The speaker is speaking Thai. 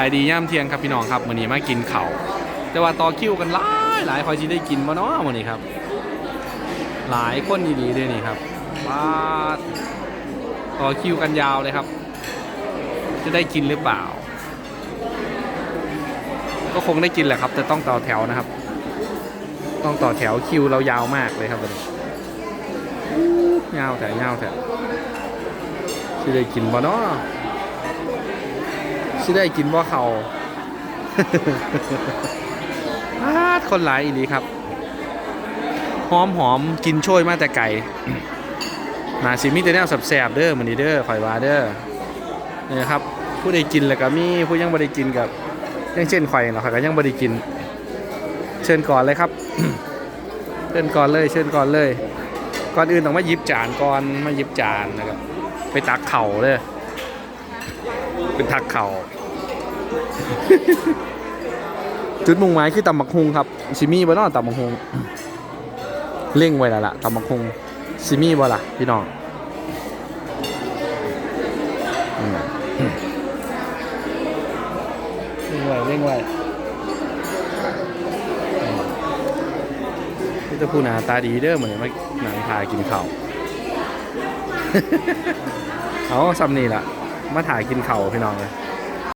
ขายดีย่ำเทียงครับพี่น้องครับมื้อนี้มากินเข้าแต่ว่าต่อคิวกันหลายหลายคอยสิได้กินบ่เนาะมื้อนี้ครับ หลายคนดีๆเลยนี่ครับว้าต่อคิวกันยาวเลยครับ จะได้กินหรือเปล่า ก็คงได้กินแหละครับ แต่ต้องต่อแถวนะครับ ต้องต่อแถวคิวเรายาวมากเลยครับวันนี้ยาวแต่ยาวแต่จะได้กินบ่เนาะ สิได้กินว่าเขาอาดคนหลายอีหลีครับ หอมหอมกินโชยมาแต่ไก่นาซิมีแต่แนวแสบเด้อมันนี้เด้อข่อยว่าเด้อนี่ครับ ผู้ใดกินแล้วก็มีผู้ยังบ่ได้กินกับย่างเช่นข่อยเนาะข่อยก็ยังบ่ได้กิน เชิญก่อนเลยครับ เชิญก่อนเลย เชิญก่อนเลย ก่อนอื่นต้องมาหยิบจานก่อนมาหยิบจานนะครับไปตักเข่าเลยเป็นทักเข่า จุดมุ่งหมายคือตำบักฮุงครับซิมี่บ่เนอตำบักฮุงเล่งไว้แล้วล่ะตำบักฮุงซิมี่บ่ล่ะพี่น้องอืมเล่งไว้เล่งไว้อืมนี่จะพูดหนาตาดีเด้อเหมือนมาหนังพากินข้าวเอาซ้ำนี่ล่ะ มาถ่ายกินเข่าวพี่น้องเลย